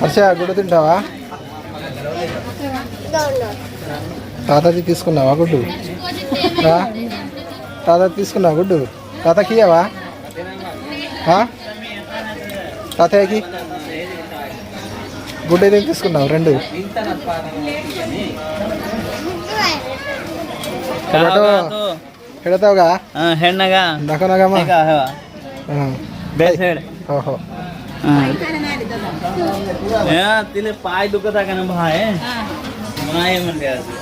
హర్ష గుడ్డు తింటావా? తాతది తీసుకున్నావా గుడ్డు? ఆ? తాతది తీసుకున్నావా గుడ్డు? తాతకి ఇయ్యవా? తాతయ్యకి? గుడ్డు ఏదైనా తీసుకున్నావు రెండు. कहाँ పెడతావుగా हेडनगा దక్కనగమ్మా बेसेड ఓహో तिले पाय दुखत आहे का ना भाय नाही म्हणते असं.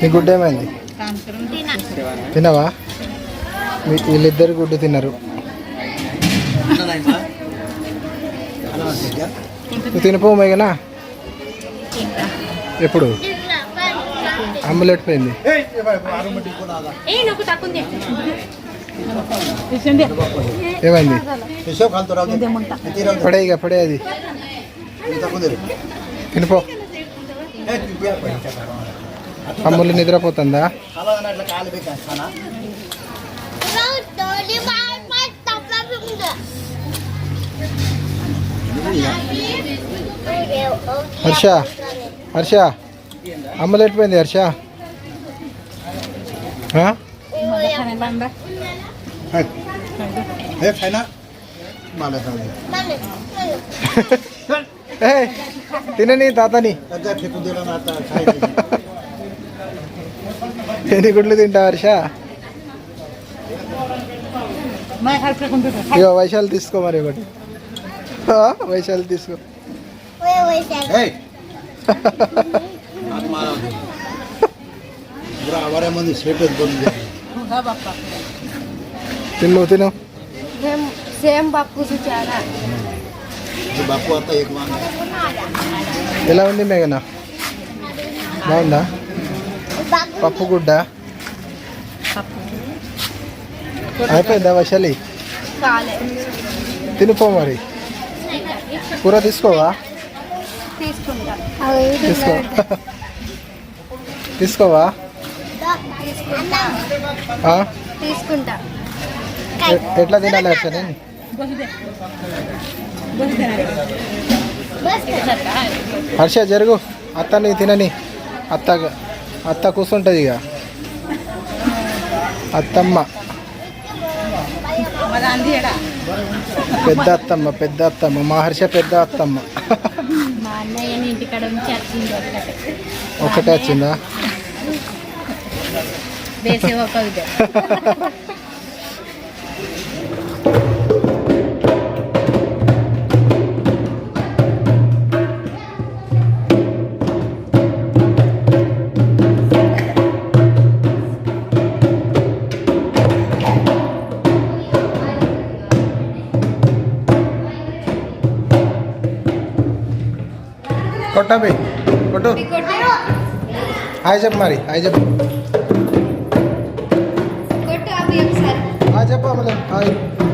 నీ గుడ్డు ఏమైంది తినవా మీ వీళ్ళిద్దరు గుడ్డు తిన్నారు నువ్వు తినిపో మేఘనా ఎప్పుడు అంబులెట్ పోయింది. ఏమైంది? పడే ఇక పడే అది. తినిపో. అమ్ములు నిద్రపోతుందా? హర్ష హర్ష. అమ్ములు ఎట్టిపోయింది హర్ష ఆ? ఏయ్, తినని తాతని ఎన్ని గుడ్లు తింటా హర్ష ఇక వైశాలు తీసుకో మరి ఒకటి ఆ, వైశాలు తీసుకో ಅವರೇ ಮಂದಿ ఎలా ఉంది మేఘన? బాగుందా? పప్పు గుడ్డ? అయిపోయిందా వశలి తినిపో మరి. కూర తీసుకోవా? తీసుకో. తీసుకోవా? తీసుకుంటా. ఎట్లా తినాలి నేను హర్ష జరుగు. అత్తని తినని. అత్త అత్త కూర్చుంటుంది ఇక అత్తమ్మ. పెద్ద అత్తమ్మ పెద్ద అత్తమ్మ. మా హర్ష పెద్ద అత్తమ్మ. ఒకటే వచ్చిందా వేసే ఒక విధ కొట్టబి కొట్టు హాయ్ చెప్పు మరి హాయ్ చెప్పు Hi.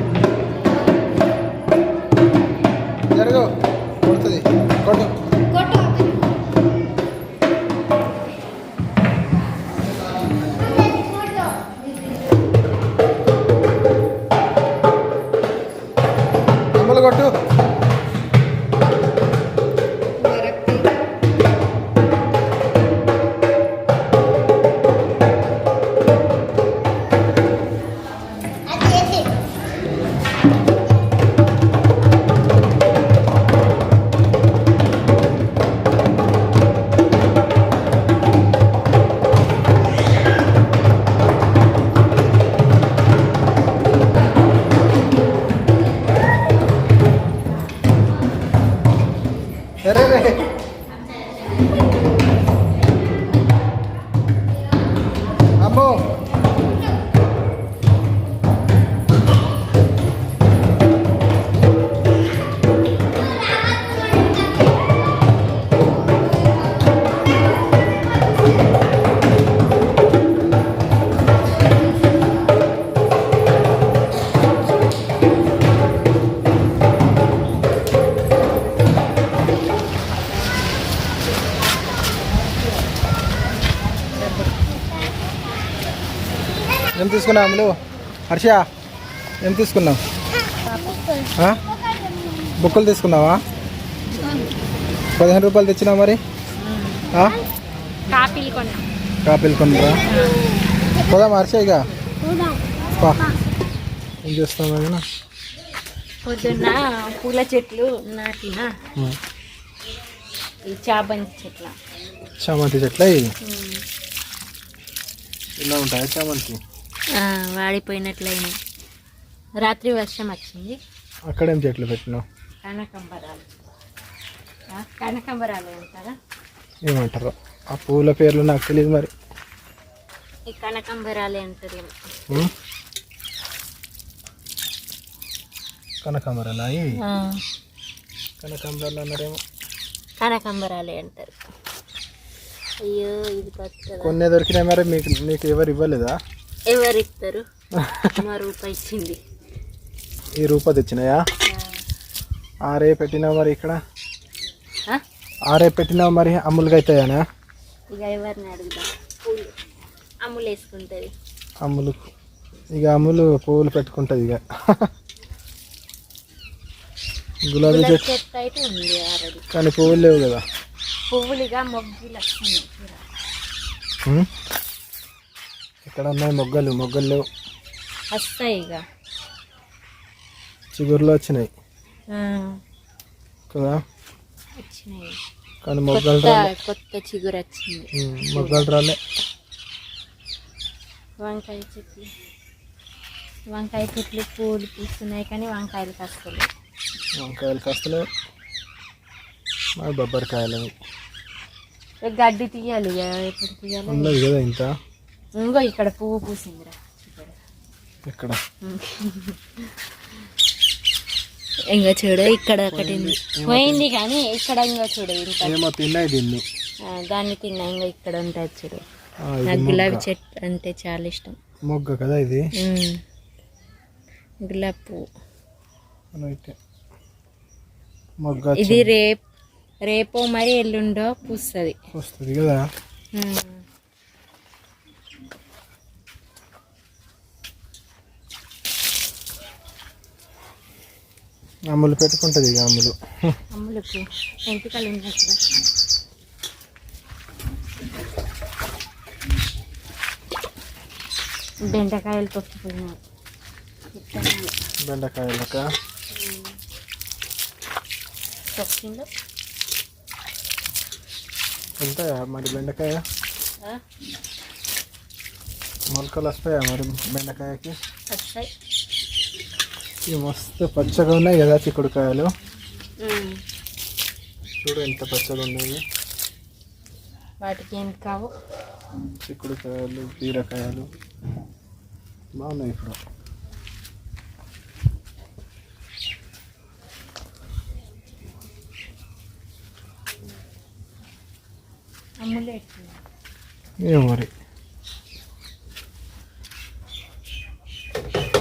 తీసుకున్నావు అమ్ములు హర్ష ఏం తీసుకున్నావు? బుక్కులు తీసుకున్నావా? పదిహేను రూపాయలు తెచ్చినావు మరి? కాపీలు కొన్నాం పోదాం హర్ష ఇక. ఏం చేస్తాం అయినా పొద్దున్న పూల చెట్లు నాటిన. ఈ చాబంతి చెట్ల. చామంతి చెట్ల ఇవి ఇలా ఉంటాయి చామంతి? వాడిపోయినట్లయినాయి రాత్రి వర్షం వచ్చింది. అక్కడేం చెట్లు పెట్టినావు కనకంబరాలు. ఆ, కనకంబరాలు అంటారా ఏమంటారు? ఆ పూల పేర్లు నాకు తెలియదు మరి. ఈ కనకంబరాలే అంటారు? కనకాంబరాలు అవి కనకాంబరాలు అన్నారేమో. కనకంబరాలే అంటారు. అయ్యో ఇది కొన్ని దొరికినాయి మరి మీకు మీకు ఎవరు ఇవ్వలేదా? ఎవరు ఇస్తారు మా రూపాయి ఇచ్చింది. ఈ రూప తెచ్చినాయా? ఆరే పెట్టినావు మరి ఇక్కడ? ఆరే పెట్టినావు మరి అమ్ములుగా అవుతాయనా ఇక ఎవరిని అడుగుదాం? పూలు అమ్ములు వేసుకుంటుంది. అమ్ములు. ఇక అమ్ములు పువ్వులు పెట్టుకుంటుంది ఇక గులాబీ చెట్టు. అయితే ఉంది ఆల్రెడీ. కానీ పువ్వులు లేవు కదా. పువ్వులుగా మొగ్గులు చూడ. ఉం? ఇక్కడ ఉన్నాయి? మొగ్గలు మొగ్గలు లేవు వస్తాయి ఇక. చిగురులు వచ్చినాయి. కదా? వచ్చినాయి. కానీ మొగ్గలు కొత్త చిగురు వచ్చింది. మొగ్గలు రాలే. వంకాయ చెట్లు. వంకాయ చెట్లు పూలు పూస్తున్నాయి కానీ వంకాయలు కాస్తలేవు. వంకాయలు కాస్తలేవు. మరి బొబ్బరికాయలు గడ్డి తీయాలి ఎప్పుడు తీయాలి? ఉన్నది కదా ఇంత. ఇంకో ఇక్కడ పువ్వు పూసిందిరా. ఇక్కడ. ఇంకా చూడు ఇక్కడ ఒకటి. పోయింది. కానీ ఇక్కడ ఇంకా చూడు ఏమో తిన్నాయి దీన్ని. తిన్నా ఇంకా ఇక్కడ ఉంటుంది చూడు. నాకు గులాబీ. చెట్టు అంటే చాలా ఇష్టం. మొగ్గ కదా ఇది. గులాబీ పువ్వు. ఇది రేప్ రేపో మరి ఎల్లుండో పూస్తుంది. వస్తుంది కదా? అమ్ములు పెట్టుకుంటుంది ఇక అమ్ములు. అమ్ములకు ఎంపికలు ఉన్నాయి కదా. బెండకాయలు విత్తనాలు బెండకాయలక? తొక్కిండు. వెళ్తాయా మరి బెండకాయ? మొలకలు వస్తాయా మరి బెండకాయకి? వస్తాయి. ఇవి మస్తు పచ్చగా ఉన్నాయి కదా చిక్కుడుకాయలు. చూడు ఎంత పచ్చగా ఉన్నాయి. వాటికి ఏం కావు. చిక్కుడుకాయలు బీరకాయలు. బాగున్నాయి ఇప్పుడు. ఏమో మరి.